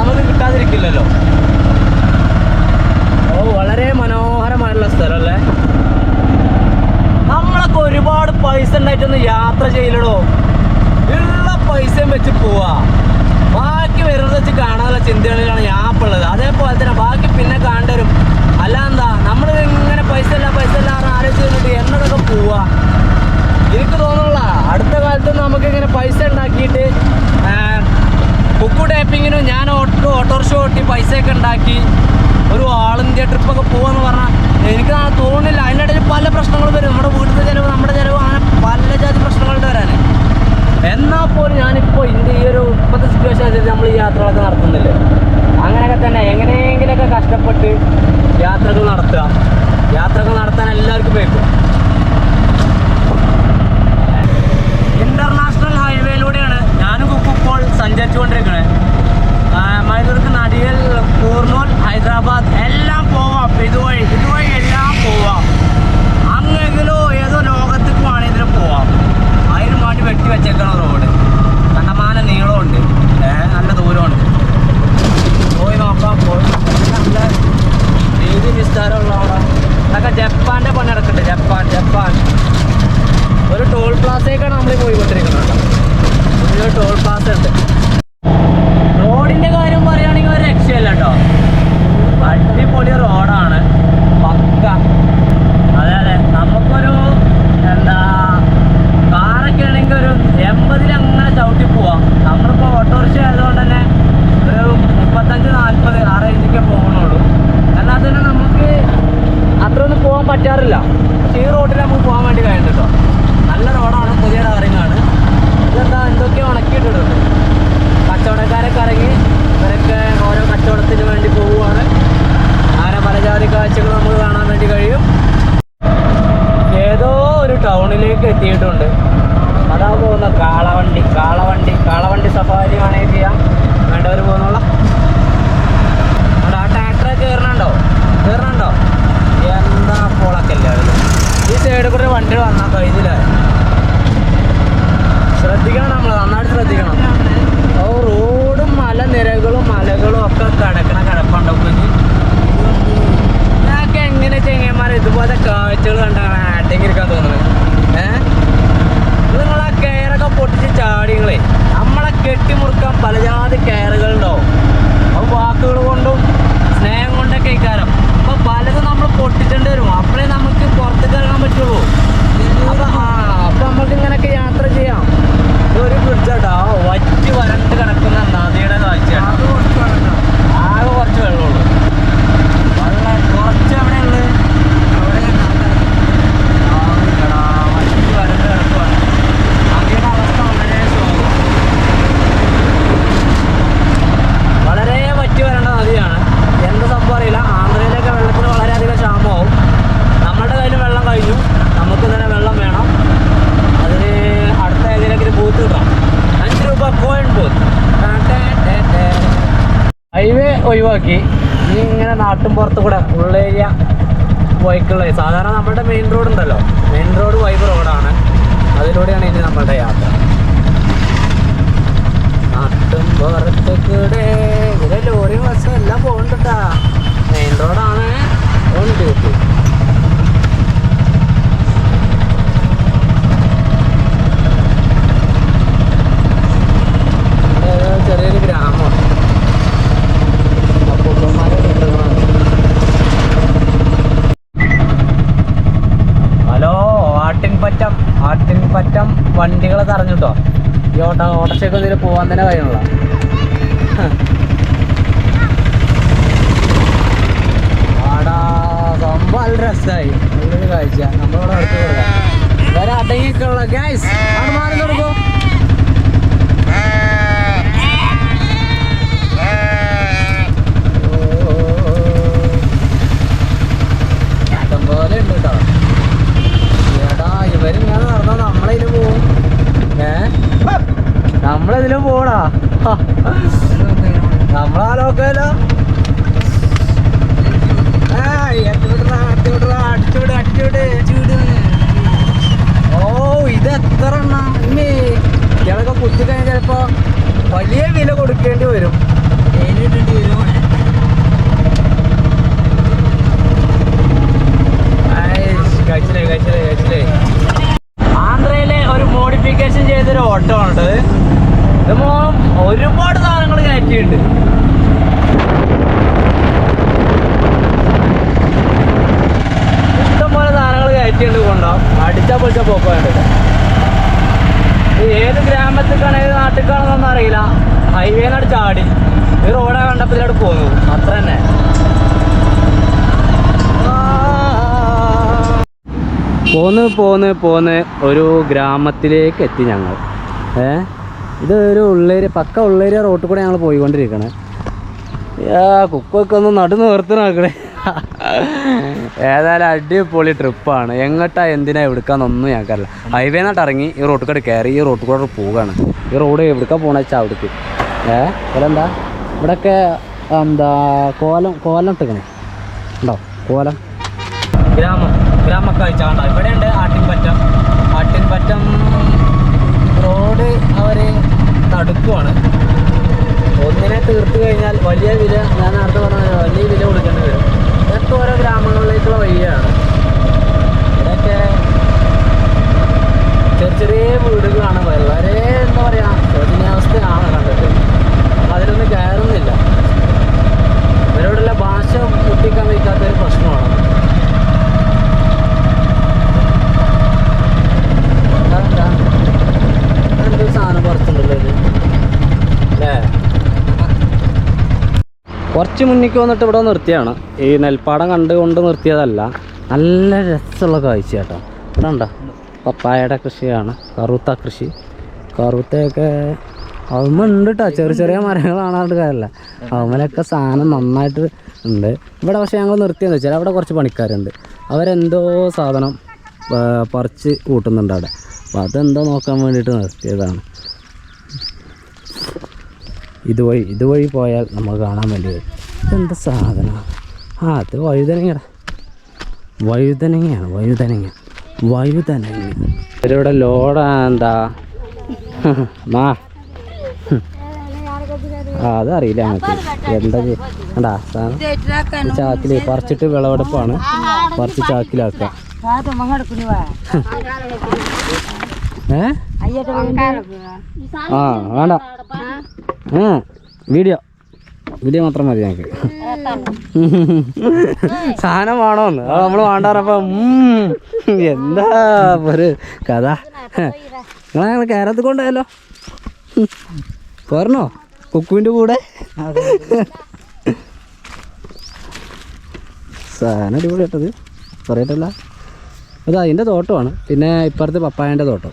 നമുക്ക് കിട്ടാതിരിക്കില്ലല്ലോ ഓ വളരെ മനോഹരമായിട്ടുള്ള സ്ഥലമല്ലേ നമ്മളൊക്കെ ഒരുപാട് പൈസ ഉണ്ടായിട്ടൊന്നും യാത്ര ചെയ്യലടോ? ഉള്ള പൈസയും വെച്ച് പോവാ. ബാക്കി വരുന്നത് വെച്ച് കാണാനുള്ള ചിന്തകളിലാണ് ഞാൻ ഉള്ളത്. അതേപോലെ തന്നെ ബാക്കി പിന്നെ കാണ്ടരും അല്ല എന്താ? നമ്മൾ ഇങ്ങനെ പൈസ ഇല്ല പൈസ ഇല്ല ആലോചിച്ച് കഴിഞ്ഞിട്ട് എന്നതൊക്കെ പോവാ. എനിക്ക് തോന്നുന്നില്ല അടുത്ത കാലത്ത് നമുക്ക് ഇങ്ങനെ പൈസ ഉണ്ടാക്കിയിട്ട് കുക്കു ടൈപ്പിങ്ങിനും ഞാൻ ഓട്ടോ ഓട്ടോറിക്ഷ ഓട്ടി പൈസയൊക്കെ ഉണ്ടാക്കി ഒരു ആൾ ഇന്ത്യ ട്രിപ്പൊക്കെ പോവാന്ന് പറഞ്ഞാൽ എനിക്ക് തോന്നുന്നില്ല. അതിനിടയിൽ പല പ്രശ്നങ്ങളും വരും. നമ്മുടെ വീട്ടിലെ ചിലവ് നമ്മുടെ ചിലവ് അങ്ങനെ പല ജാതി പ്രശ്നങ്ങളുണ്ട് വരാൻ എന്നാൽ പോലും ഞാനിപ്പോൾ ഇന്ത്യ ഈ ഒരു ഇപ്പോഴത്തെ സിറ്റുവേഷൻ അനുസരിച്ച് നമ്മൾ ഈ യാത്രകളൊക്കെ നടത്തുന്നില്ലേ? അങ്ങനെയൊക്കെ തന്നെ എങ്ങനെയെങ്കിലൊക്കെ കഷ്ടപ്പെട്ട് യാത്രകൾ നടത്തുക. യാത്രകൾ നടത്താൻ എല്ലാവർക്കും വേക്കും ഇന്റർനാഷണൽ ഹൈവേയിലൂടെയാണ് ഞാനും കുക്കും ഇപ്പോൾ സഞ്ചരിച്ചുകൊണ്ടിരിക്കുന്നത് മൈസൂർക്ക് നടിയൽ കൂർനൂൽ ഹൈദരാബാദ് എല്ലാം പോവാം ഇതുവഴി ഇതുവഴി എല്ലാം പോവാം അങ്ങെങ്കിലോ ഏതോ ലോകത്തേക്ക് വേണമെങ്കിൽ ഇതിന് പോവാം അതിന് വേണ്ടി വെട്ടി വെച്ചേക്കണ റോഡ് കണ്ടമാന നീളമുണ്ട് ഏ, നല്ല ദൂരമുണ്ട് പോയി നോക്കാം പോയി നല്ല രീതി വിസ്താരമുള്ള അവിടെ അതൊക്കെ ജപ്പാന്റെ പണി നടക്കുന്നുണ്ട് ജപ്പാൻ ജപ്പാൻ ഒരു ടോൾ പ്ലാസയൊക്കെയാണ് നമ്മൾ പോയിക്കൊണ്ടിരിക്കുന്നത് കേട്ടോ. ഒരു ടോൾ പ്ലാസ ഉണ്ട് റോഡിന്റെ കാര്യം പറയുകയാണെങ്കിൽ ഒരു രക്ഷയില്ല കേട്ടോ അടിപൊളി റോഡാണ് പക്ക അതെ അതെ നമുക്കൊരു എന്താ കാറൊക്കെ ആണെങ്കിൽ ഒരു എൺപതിൽ അങ്ങനെ ചവിട്ടി പോവാം നമ്മളിപ്പോൾ ഓട്ടോറിക്ഷ ആയതുകൊണ്ട് തന്നെ ഒരു മുപ്പത്തഞ്ച് നാൽപ്പത് ആ റേഞ്ചിക്കേ പോകണുള്ളൂ എന്നാൽ തന്നെ നമുക്ക് അത്രയൊന്നും പോകാൻ പറ്റാറില്ല പക്ഷേ ഈ റോഡിൽ നമുക്ക് പോകാൻ വേണ്ടി കഴിയുന്നുണ്ട് കേട്ടോ നല്ല റോഡാണ് പുതിയ ടാറിങ്ങാണ് ഇതെന്താ എന്തൊക്കെയോ ഉണക്കിയിട്ടിട്ടുണ്ട് കച്ചവടക്കാരൊക്കെ ഇറങ്ങി ഇവരൊക്കെ ഓരോ കച്ചവടത്തിന് വേണ്ടി പോവുകയാണ് അങ്ങനെ പലജാതി കാഴ്ചകൾ നമുക്ക് കാണാൻ വേണ്ടി കഴിയും ഏതോ ഒരു ടൗണിലേക്ക് എത്തിയിട്ടുണ്ട്. അതാ പോകുന്ന കാളവണ്ടി. കാളവണ്ടി കാളവണ്ടി സഫാരി വേണമെങ്കിൽ ചെയ്യാം. വേണ്ടവർ പോകുന്നുള്ള അവിടെ എന്താ ഈ ശ്രദ്ധിക്കണം നമ്മൾ ശ്രദ്ധിക്കണം. മലനിരകളും കാഴ്ചകൾ കണ്ടാണ് ആട്ടെങ്കിരിക്കാൻ തോന്നുന്നത്? ആ കയറൊക്കെ പൊട്ടിച്ച് ചാടിയങ്ങളെ. നമ്മളെ കെട്ടിമുറുക്കാൻ പലജാതി കയറുകളുണ്ടാവും. അത് വാക്കുകൾ കൊണ്ടും സ്നേഹം കൊണ്ടൊക്കെ ഇക്കാരം അപ്പൊ പലതും നമ്മൾ പൊട്ടിച്ചേണ്ടി വരും. അപ്പോഴേ നമുക്ക് പുറത്തേക്ക് ഇറങ്ങാൻ പറ്റുള്ളൂ അപ്പൊ ആ അപ്പൊ നമുക്ക് ഇങ്ങനെയൊക്കെ യാത്ര ചെയ്യാം ഇതൊരു ബ്രിഡ്ജാട്ടോ വറ്റി വരണ്ട് കിടക്കുന്ന നദിയുടെ കാഴ്ചയാണ് ആകെ കുറച്ച് വെള്ളമുള്ളൂ വെള്ളം കുറച്ച് എവിടെയുള്ളത് ആവില്ലടാ, വറ്റി വരണ്ട് കിടക്കുവാണ് നദിയുടെ അവസ്ഥ വളരെ ശോകം വളരെ വറ്റി വരേണ്ട നദിയാണ് എന്ത് സംഭവം അറിയില്ല ആന്ധ്രയിലൊക്കെ വെള്ളത്തിന് വളരെയധികം ക്ഷാമമാവും നമ്മുടെ കയ്യിൽ വെള്ളം കഴിഞ്ഞു നമുക്ക് തന്നെ വെള്ളം വേണം അതിന് അടുത്ത ഏതെങ്കിലും ബൂത്ത് കിട്ടാം അഞ്ച് രൂപ കോയിൻ ബൂത്ത് ഹൈവേ ഒഴിവാക്കി ഇനി ഇങ്ങനെ നാട്ടും പുറത്ത് കൂടെ ഉള്ളേരിയ ബൈക്കുള്ള സാധാരണ നമ്മുടെ മെയിൻ റോഡ് ഉണ്ടല്ലോ മെയിൻ റോഡ് വൈബ് റോഡാണ് അതിലൂടെയാണ് ഇനി നമ്മളുടെ യാത്ര നാട്ടും പുറത്തുകൂടെ ഇതിലെ ലോറി ബസ് എല്ലാം പോകുന്നുണ്ടാ മെയിൻ റോഡാണ് ഉണ്ട് ഇവിടെ ചെറിയൊരു ഗ്രാമമാണ് അപ്പൂപ്പന്മാരെ വീടുകളാണ് ഹലോ ആട്ടിൻപറ്റം ആട്ടിൻപറ്റം വണ്ടികളെ തറഞ്ഞിട്ടോ ഈ ഓട്ട ഓട്ടോറിക്ഷയ്ക്ക് ഇതിൽ പോകാൻ തന്നെ കഴിയണല്ലോ ആടാ സംഭവം നല്ല രസമായി നല്ലൊരു കാഴ്ച നമ്മളിവിടെ അടുത്ത് കൊടുക്കാം വേറെ അടങ്ങിയൊക്കെയുള്ള ഗ്യാസ് അവിടെ മാറി കൊടുക്കൂ പോലെ ഉണ്ട് കേട്ടോ എടാ ഇവരിങ്ങനെ നടന്നാ നമ്മളതിൽ പോവും ഏ നമ്മളതിൽ പോടാ നമ്മളാ ലോക്കല്ലോ ഓ ഇത് എത്ര എണ്ണ ഇയാളൊക്കെ കുത്തി കഴിഞ്ഞാൽ ചിലപ്പോ വലിയ വില കൊടുക്കേണ്ടി വരും ഐസ്, കഴിച്ചില്ലേ കഴിച്ചില്ലേ കഴിച്ചില്ലേ ആന്ധ്രയിലെ ഒരു മോഡിഫിക്കേഷൻ ചെയ്തൊരു ഓട്ടോ ആണ് ഇത് മോ ഒരുപാട് സാധനങ്ങൾ കയറ്റിയിട്ടുണ്ട് ഇഷ്ടംപോലെ സാധനങ്ങൾ കയറ്റിയിട്ടുണ്ട് കൊണ്ടാവും അടിച്ചാ പൊളിച്ച പോക്ക് വേണ്ടത് ഇത് ഏത് ഗ്രാമത്തിക്കാണ് ഏത് നാട്ടിലേക്കാണെന്നൊന്നും അറിയില്ല ഹൈവേന്നാട് ചാടി ഈ റോഡാ കണ്ടപ്പോൾ ഇതിലോട്ട് പോന്നു അത്ര തന്നെ പോന്ന് പോന്ന് പോന്ന് ഒരു ഗ്രാമത്തിലേക്ക് എത്തി ഞങ്ങൾ. ഏ? ഇത് ഒരു ഉള്ളേര് പക്ക ഉള്ളേര് റോട്ടിൽ കൂടെ ഞങ്ങൾ പോയിക്കൊണ്ടിരിക്കണേ. ആ കുക്കൊക്കെ ഒന്ന് നടു നിർത്തി നോക്കണേ. ഏതായാലും അടിപൊളി ട്രിപ്പാണ്. എങ്ങോട്ടാ എന്തിനാ എവിടുക്കാന്നൊന്നും ഞങ്ങൾക്കറിയില്ല ഹൈവേ നാട്ട് ഇറങ്ങി ഈ റോട്ടിൽ കൂടെ കയറി ഈ റോട്ടിൽ കൂടെ പോവുകയാണ് ഈ റോഡ് എവിടുക്കാ പോകണ വെച്ചാൽ അവിടേക്ക്. ഏ? ഇതെന്താ ഇവിടെയൊക്കെ എന്താ കോലം കോലം ഇട്ടിക്കണേ. ഉണ്ടോ? കോലം. ഗ്രാമം. ഗ്രാമക്കാഴ്ച കണ്ടോ ഇവിടെ ഉണ്ട് ആട്ടിൻപറ്റം. ആട്ടിൻപറ്റം റോഡ് അവർ തടുക്കുവാണ് ഒന്നിനെ തീർത്തു കഴിഞ്ഞാൽ വലിയ വില ഞാൻ നേരത്തെ പറഞ്ഞ വലിയ വില കൊടുക്കേണ്ടി വരും. ഇതൊക്കെ ഓരോ ഗ്രാമങ്ങളിലേക്കുള്ള വഴിയാണ്. ഇതൊക്കെ ചെറിയ ചെറിയ വീടുകളാണ്. വളരെ എന്താ പറയുക ശോചനീയാവസ്ഥയാണ് കണ്ടിട്ട്. അതിലൊന്നും കയറുന്നില്ല. ഇവരോടുള്ള ഭാഷ മുട്ടിക്കാൻ വയ്ക്കാത്തൊരു പ്രശ്നമാണ് അതെന്താ എന്തൊരു സാധനം പറിച്ചിട്ടുണ്ടല്ലോ ഇത് അല്ലേ കുറച്ച് മുന്നിക്ക് വന്നിട്ട് ഇവിടെ നിർത്തിയാണ്. ഈ നെൽപ്പാടം കണ്ടുകൊണ്ട് നിർത്തിയതല്ല. നല്ല രസമുള്ള കാഴ്ച കേട്ടോ. ഇവിടെ പപ്പായയുടെ കൃഷിയാണ്. കറുത്ത കൃഷി. കറുത്തയൊക്കെ അതുമുണ്ട് കേട്ടോ ചെറിയ ചെറിയ മരങ്ങളാണ് കാര്യമല്ല അവമ്മലൊക്കെ സാധനം നന്നായിട്ട് ഉണ്ട്. ഇവിടെ പക്ഷേ ഞങ്ങൾ നിർത്തിയെന്ന് വെച്ചാൽ അവിടെ കുറച്ച് പണിക്കാരുണ്ട്. അവരെന്തോ സാധനം പറിച്ച് കൂട്ടുന്നുണ്ട് അവിടെ. അപ്പോൾ അതെന്തോ നോക്കാൻ വേണ്ടിയിട്ട് നിർത്തിയതാണ്. ഇതുവഴി ഇതുവഴി പോയാൽ നമുക്ക് കാണാൻ വേണ്ടി വരും ഇതെന്താ സാധനം ആ അത് വഴുതനങ്ങയുടെ വഴുതനങ്ങയാണ് വഴുതനങ്ങ വഴുതനങ്ങ ഇവരിവിടെ ലോഡ മാ ആ അതറിയില്ല നമുക്ക് എന്താ ചെയ്യ- കണ്ടാ സാധനം ഈ ചാക്കിൽ പറിച്ചിട്ട് വിളവെടുപ്പാണ് പറിച്ച് ചാക്കിലാക്കുക വേണ്ട. വീഡിയോ വീഡിയോ മാത്രം മതി ഞങ്ങൾക്ക് സാധനം വേണോന്ന്. നമ്മൾ നമ്മൾ എന്താ ഒരു കഥ? നിങ്ങളെ ഞങ്ങൾ കേരളത്തിൽ കൊണ്ടുപോയല്ലോ. പോരണോ? കുക്കുവിന്റെ കൂടെ? സാധനം അടിപൊളി കേട്ടത്. പറയട്ടല്ല. അത് അതിന്റെ തോട്ടമാണ്. പിന്നെ ഇപ്പുറത്ത് പപ്പായന്റെ തോട്ടം.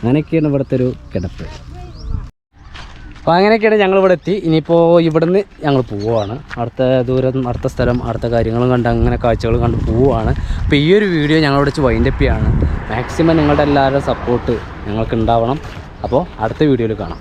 അങ്ങനെയൊക്കെയാണ് ഇവിടുത്തെ ഒരു കിടപ്പ്. അപ്പോൾ അങ്ങനെയൊക്കെയാണ് ഞങ്ങൾ ഇവിടെ എത്തി. ഇനിയിപ്പോൾ ഇവിടുന്ന് ഞങ്ങൾ പോവുകയാണ് അടുത്ത ദൂരം അടുത്ത സ്ഥലം അടുത്ത കാര്യങ്ങളും കണ്ട് അങ്ങനെ കാഴ്ചകളും കണ്ട് പോവുകയാണ് അപ്പോൾ ഈ ഒരു വീഡിയോ ഞങ്ങളിവിടെ വെച്ച് വൈൻഡപ്പ് ചെയ്യാണ്. മാക്സിമം നിങ്ങളുടെ എല്ലാവരുടെ സപ്പോർട്ട് ഞങ്ങൾക്ക് ഉണ്ടാവണം. അപ്പോൾ അടുത്ത വീഡിയോയിൽ കാണാം.